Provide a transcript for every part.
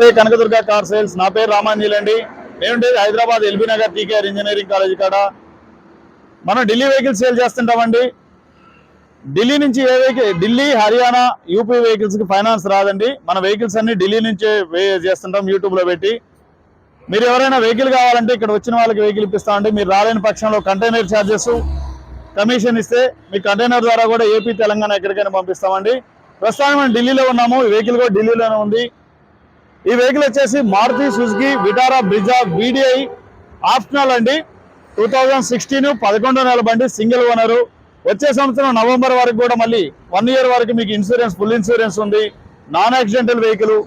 నమస్తే Kanakadurga car sales. నా పేరు రామాంజలి అండి మేముండేది Hyderabad LB Nagar TKR engineering college కాడ. మనం ఢిల్లీ వెహికల్స్ సేల్ చేస్తుంటామండి. ఢిల్లీ నుంచి ఏ వెహికల్ ఢిల్లీ హర్యానా యూపీ వెహికల్స్కి ఫైనాన్స్ రాదండి. మన వెహికల్స్ అన్ని ఢిల్లీ నుంచే వే చేస్తుంటాం యూట్యూబ్లో పెట్టి. మీరు ఎవరైనా వెహికల్ కావాలంటే ఇక్కడ వచ్చిన వాళ్ళకి వెహికల్ ఇప్పిస్తామండి మీరు రాలేని పక్షంలో కంటైనర్ ఛార్జెస్ కమిషన్ ఇస్తే మీ కంటైనర్ ద్వారా కూడా ఏపీ తెలంగాణ ఎక్కడికైనా పంపిస్తామండి. ప్రస్తుతానికి మనం ఢిల్లీలో ఉన్నాము. వెహికల్ కూడా ఢిల్లీలోనే ఉంది. ఈ వెహికల్ వచ్చేసి Maruti Suzuki Vitara Brezza VDI optional అండి. టూ థౌజండ్ సిక్స్టీన్ పదకొండో నెల బండి సింగిల్ ఓనరు. వచ్చే సంవత్సరం నవంబర్ వరకు కూడా మళ్ళీ వన్ ఇయర్ వరకు మీకు ఇన్సూరెన్స్ ఫుల్ ఇన్సూరెన్స్ ఉంది. నాన్ యాక్సిడెంటల్ వెహికల్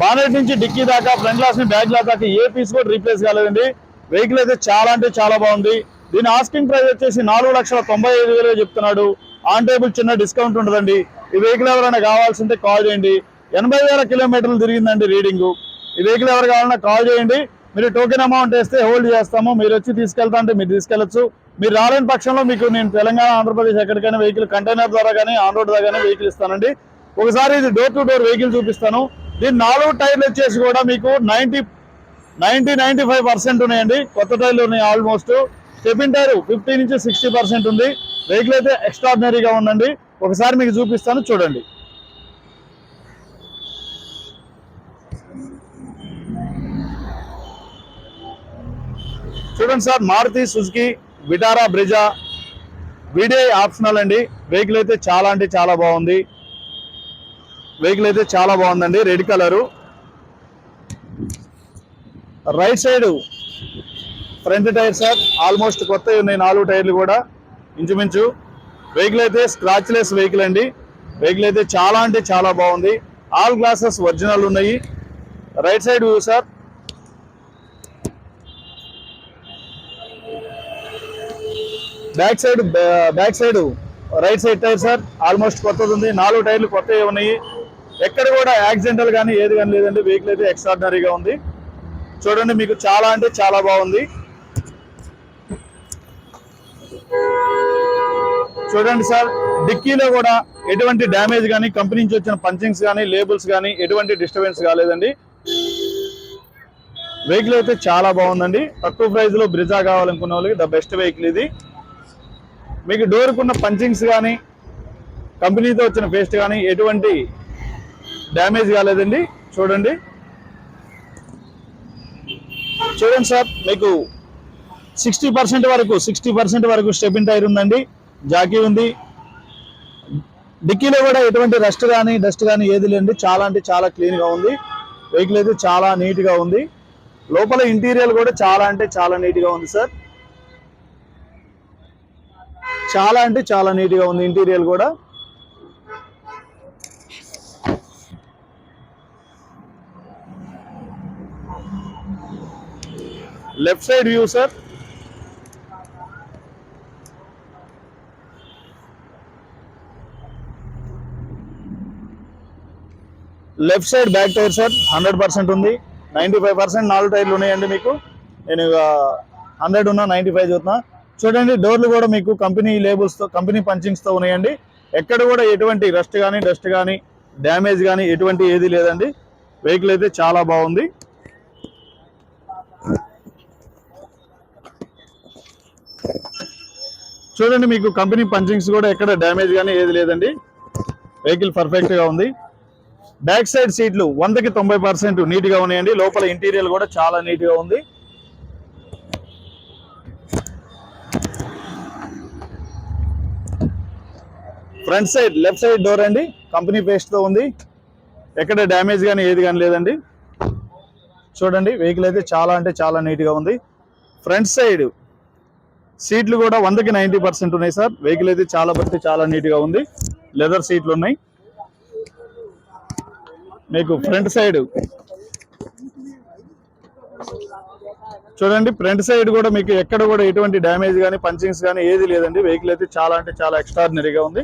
బానెట్ నుంచి డిక్కీ దాకా ఫ్రంట్ గ్లాస్ నుంచి బ్యాక్ గ్లాస్ దాకా ఏ పీస్ కూడా రీప్లేస్ కాలేదండి. వెహికల్ అయితే చాలా అంటే చాలా బాగుంది. దీని ఆస్కింగ్ ప్రైస్ వచ్చేసి నాలుగు లక్షల తొంభై ఐదు వేలు చెప్తున్నాడు. ఆన్ టేబుల్ చిన్న డిస్కౌంట్ ఉంటుందండి. ఈ వెహికల్ ఎవరైనా కావాల్సింటే కాల్ చేయండి. ఎనభై వేల కిలోమీటర్లు తిరిగిందండి రీడింగు. ఈ వెహికల్ ఎవరు కావాలన్నా కాల్ చేయండి. మీరు టోకెన్ అమౌంట్ వేస్తే హోల్డ్ చేస్తాము. మీరు వచ్చి తీసుకెళ్తా అంటే మీరు తీసుకెళ్ళొచ్చు మీరు రాలేని పక్షంలో మీకు నేను తెలంగాణ ఆంధ్రప్రదేశ్ ఎక్కడికైనా వెహికల్ కంటైనర్ ద్వారా కానీ ఆన్ రోడ్ ద్వారా కానీ వెహికల్ ఇస్తానండి. ఒకసారి ఇది డోర్ టు డోర్ వెహికల్ చూపిస్తాను. దీని నాలుగు టైర్లు వచ్చేసి కూడా మీకు ninety ninety ninety five percent ఉన్నాయండి. కొత్త టైర్లు ఉన్నాయి ఆల్మోస్ట్. స్టెపిన్ టైర్ ఫిఫ్టీ నుంచి సిక్స్టీ పర్సెంట్ ఉంది. వెహికల్ అయితే ఎక్స్ట్రాడినరీగా ఉందండి. ఒకసారి మీకు చూపిస్తాను. చూడండి. చూడండి sir Maruti Suzuki Vitara Brezza. VDI optional అండి. వెహికల్ అయితే చాలా అంటే చాలా బాగుంది. వెహికల్ అయితే చాలా బాగుందండి. Red colour right side front tyre sir almost కొత్తవి ఉన్నాయి. నాలుగు టైర్లు కూడా ఇంచుమించు. వెహికల్ అయితే స్క్రాచ్లెస్ వెహికల్ అండి. వెహికల్ అయితే చాలా అంటే చాలా బాగుంది. ఆల్ గ్లాసెస్ ఒరిజినల్ ఉన్నాయి. Right side view sir back side back side right side tyre sir. Almost కొత్తది ఉంది నాలుగు టైర్లు కొత్తవి ఉన్నాయి. ఎక్కడ కూడా యాక్సిడెంటల్ కానీ ఏది కానీ లేదండి. వెహికల్ అయితే ఎక్స్ట్రాడినరీగా ఉంది. చూడండి మీకు చాలా అంటే చాలా బాగుంది. చూడండి సార్. డిక్కీలో కూడా ఎటువంటి డ్యామేజ్ కానీ కంపెనీ నుంచి వచ్చిన పంచింగ్స్ కానీ లేబుల్స్ కానీ ఎటువంటి డిస్టర్బెన్స్ కాలేదండి. వెహికల్ అయితే చాలా బాగుందండి. తక్కువ ప్రైస్లో బ్రిజా కావాలనుకున్న వాళ్ళకి ద బెస్ట్ వెహికల్ ఇది. మీకు డోర్కున్న పంచింగ్స్ కానీ కంపెనీతో వచ్చిన పేస్ట్ కానీ ఎటువంటి డ్యామేజ్ కాలేదండి. చూడండి. చూడండి సార్ మీకు సిక్స్టీ పర్సెంట్ వరకు సిక్స్టీ పర్సెంట్ వరకు స్టెపిన్ టైర్ ఉందండి. జాకీ ఉంది. డిక్కీలో కూడా ఎటువంటి రస్ట్ కానీ డస్ట్ కానీ ఏది లేదండి. చాలా అంటే చాలా క్లీన్గా ఉంది. వెహికల్ అయితే చాలా నీట్గా ఉంది. లోపల ఇంటీరియర్ కూడా చాలా అంటే చాలా నీట్గా ఉంది సార్ చాలా అంటే చాలా నీట్గా ఉంది ఇంటీరియర్ కూడా. Left side view sir. Left side back tyre sir. Hundred percent ఉంది. నైంటీ ఫైవ్ పర్సెంట్ నాలుగు టైర్లు ఉన్నాయండి మీకు. నేను హండ్రెడ్ ఉన్నా నైంటీ ఫైవ్ చూస్తున్నా. చూడండి డోర్లు కూడా మీకు కంపెనీ లేబుల్స్తో కంపెనీ పంచింగ్స్తో ఉన్నాయండి. ఎక్కడ కూడా ఎటువంటి రస్ట్ కానీ డస్ట్ కానీ డ్యామేజ్ కానీ ఎటువంటి ఏది లేదండి. వెహికల్ అయితే చాలా బాగుంది. చూడండి మీకు కంపెనీ పంచింగ్స్ కూడా ఎక్కడ డ్యామేజ్ కానీ ఏది లేదండి. వెహికల్ పర్ఫెక్ట్గా ఉంది. బ్యాక్ సైడ్ సీట్లు వందకి తొంభై పర్సెంట్ నీట్గా ఉన్నాయండి. లోపల ఇంటీరియర్ కూడా చాలా నీట్గా ఉంది. Front side left side door అండి. కంపెనీ పేస్ట్తో ఉంది. ఎక్కడ డ్యామేజ్ కానీ ఏది కానీ లేదండి. చూడండి వెహికల్ అయితే చాలా అంటే చాలా నీట్గా ఉంది. ఫ్రంట్ సైడ్ సీట్లు కూడా వందకి నైంటీ పర్సెంట్ ఉన్నాయి సార్. వెహికల్ అయితే చాలా బట్టి చాలా నీట్గా ఉంది. లెదర్ సీట్లు ఉన్నాయి. మీకు ఫ్రంట్ సైడ్ చూడండి ఫ్రంట్ సైడ్ కూడా మీకు ఎక్కడ కూడా ఎటువంటి డ్యామేజ్ కానీ పంచింగ్స్ కానీ ఏది లేదండి. వెహికల్ అయితే చాలా అంటే చాలా ఎక్స్ట్రాడినరీగా ఉంది.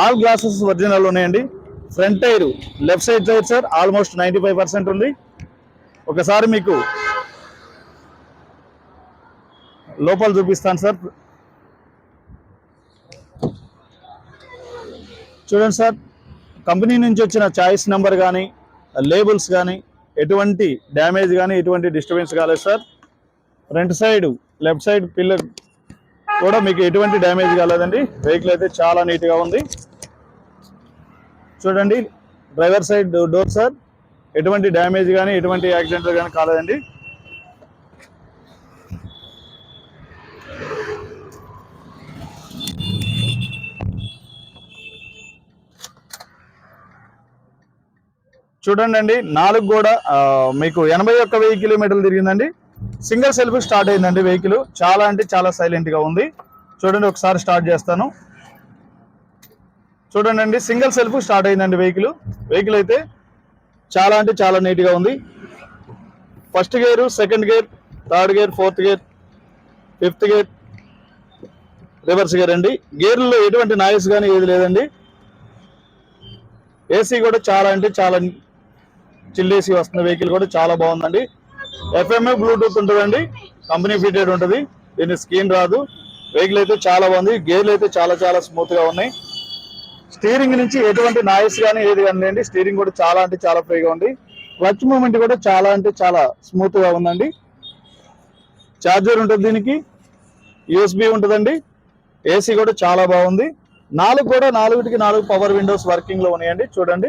ఆల్ గ్లాసెస్ ఒరిజినల్ ఉన్నాయండి. Front tyre left side tyre sir almost ninety five percent ఉంది. ఒకసారి మీకు లోపల చూపిస్తాను సార్ చూడండి సార్ కంపెనీ నుంచి వచ్చిన చాయిస్ నెంబర్ కానీ లేబుల్స్ కానీ ఎటువంటి డ్యామేజ్ కానీ ఎటువంటి డిస్టర్బెన్స్ కాలేదు sir front side left side pillar కూడా మీకు ఎటువంటి డ్యామేజ్ కాలేదండి. వెహికల్ అయితే చాలా నీట్గా ఉంది. చూడండి డ్రైవర్ సైడ్ డోర్ సార్. ఎటువంటి డ్యామేజ్ కానీ ఎటువంటి యాక్సిడెంట్లు కానీ కాలేదండి. చూడండి అండి నాలుగు కూడా మీకు ఎనభై ఒక్క వెయ్యి కిలోమీటర్లు తిరిగిందండి. సింగిల్ సెల్ఫ్ స్టార్ట్ అయిందండి వెహికల్. చాలా అంటే చాలా సైలెంట్గా ఉంది. చూడండి ఒకసారి స్టార్ట్ చేస్తాను. చూడండి అండి సింగిల్ సెల్ఫ్ స్టార్ట్ అయిందండి వెహికల్. వెహికల్ అయితే చాలా అంటే చాలా నీట్గా ఉంది. First gear second gear third gear fourth gear fifth gear reverse gear అండి. గేర్లో ఎటువంటి నాయిస్ కానీ ఏది లేదండి. ఏసీ కూడా చాలా అంటే చాలా చిల్లేసి ఏసీ వస్తున్న వెహికల్ కూడా చాలా బాగుందండి. ఎఫ్ఎంఏ బ్లూటూత్ ఉంటుందండి. కంపెనీ ఫిటెడ్ ఉంటుంది. దీని స్క్రీన్ రాదు. వెహికల్ అయితే చాలా బాగుంది. గేర్లు అయితే చాలా చాలా స్మూత్గా ఉన్నాయి. స్టీరింగ్ నుంచి ఎటువంటి నాయిస్ కానీ ఏది కానీ లేండి స్టీరింగ్ కూడా చాలా అంటే చాలా ఫ్రీగా ఉంది. క్లచ్ మూమెంట్ కూడా చాలా అంటే చాలా స్మూత్గా ఉందండి. ఛార్జర్ ఉంటుంది దీనికి. యూఎస్బి ఉంటుందండి. ఏసీ కూడా చాలా బాగుంది. నాలుగు కూడా నాలుగుటికి నాలుగు పవర్ విండోస్ వర్కింగ్లో ఉన్నాయండి. చూడండి.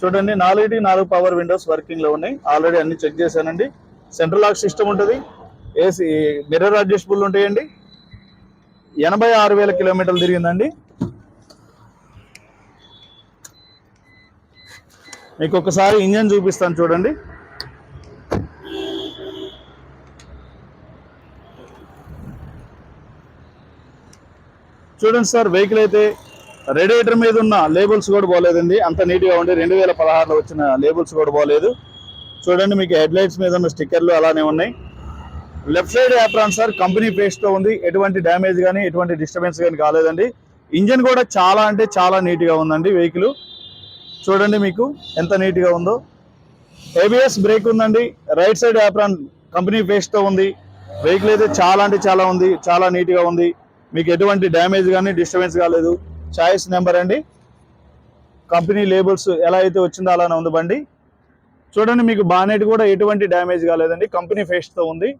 చూడండి నాలుగుటికి నాలుగు పవర్ విండోస్ వర్కింగ్లో ఉన్నాయి. ఆల్రెడీ అన్ని చెక్ చేశానండి. సెంట్రల్ లాక్ సిస్టమ్ ఉంటుంది. ఏసీ మిర్రర్ అడ్జస్టబుల్ ఉంటాయండి. ఎనభై ఆరు వేల కిలోమీటర్లు తిరిగిందండి. మీకు ఒకసారి ఇంజన్ చూపిస్తాను చూడండి. చూడండి సార్ వెహికల్ అయితే రేడియేటర్ మీద ఉన్న లేబుల్స్ కూడా పోలేదండి. అంత నీట్గా ఉండి రెండు వేల పదహారులో వచ్చిన లేబుల్స్ కూడా పోలేదు. చూడండి మీకు హెడ్ లైట్స్ మీద ఉన్న స్టిక్కర్లు అలానే ఉన్నాయి. Left side apron sir company పేస్ట్తో ఉంది. ఎటువంటి డ్యామేజ్ కానీ ఎటువంటి డిస్టర్బెన్స్ కానీ కాలేదండి. ఇంజన్ కూడా చాలా అంటే చాలా నీట్గా ఉందండి వెహికల్ చూడండి మీకు ఎంత నీట్గా ఉందో. ఏబిఎస్ బ్రేక్ ఉందండి. రైట్ సైడ్ యాప్రాన్ కంపెనీ పేస్ట్తో ఉంది. వెహికల్ అయితే చాలా అంటే చాలా ఉంది. చాలా నీట్గా ఉంది. మీకు ఎటువంటి డ్యామేజ్ కానీ డిస్టర్బెన్స్ కాలేదు. చాయిస్ నెంబర్ అండి. కంపెనీ లేబుల్స్ ఎలా అయితే వచ్చిందో అలానే ఉంది బండి. చూడండి మీకు బానెట్ కూడా ఎటువంటి డ్యామేజ్ కాలేదండి. కంపెనీ ఫేస్తో ఉంది.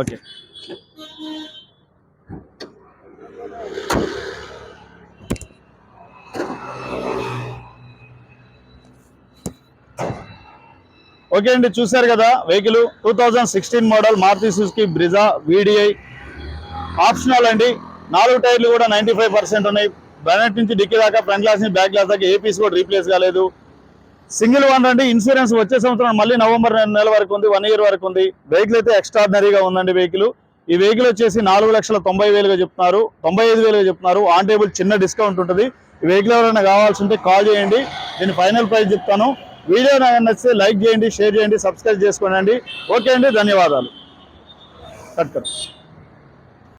ఓకే. ఓకే అండి చూశారు కదా vehicle. Two thousand sixteen model Maruti Suzuki Brezza VDI. Optional అండి. నాలుగు టైర్లు కూడా నైంటీ ఫైవ్ పర్సెంట్ ఉన్నాయి. బ్యానెట్ నుంచి డిక్కీ దాకా ఫ్రంట్ గ్లాస్ నుంచి బ్యాక్ గ్లాస్ దాకా ఏ పీస్ కూడా రీప్లేస్ కాలేదు. సింగిల్ వన్ అండి ఇన్సూరెన్స్ వచ్చే సంవత్సరం మళ్ళీ నవంబర్ నెల వరకు ఉంది వన్ ఇయర్ వరకు ఉంది. వెహికల్ అయితే ఎక్స్ట్రాడినరీగా ఉందండి వెహికల్ ఈ వెహికల్ వచ్చేసి నాలుగు లక్షల తొంభై వేలుగా చెప్తున్నారు. తొంభై ఐదు వేలుగా చెప్తున్నారు. ఆన్ టేబుల్ చిన్న డిస్కౌంట్ ఉంటుంది. ఈ వెహికల్ ఎవరైనా కావాల్సి ఉంటే కాల్ చేయండి. దీని ఫైనల్ ప్రైస్ చెప్తాను. వీడియో నాకు నచ్చితే లైక్ చేయండి షేర్ చేయండి సబ్స్క్రైబ్ చేసుకోండి. ఓకే అండి ధన్యవాదాలు. Cut cut.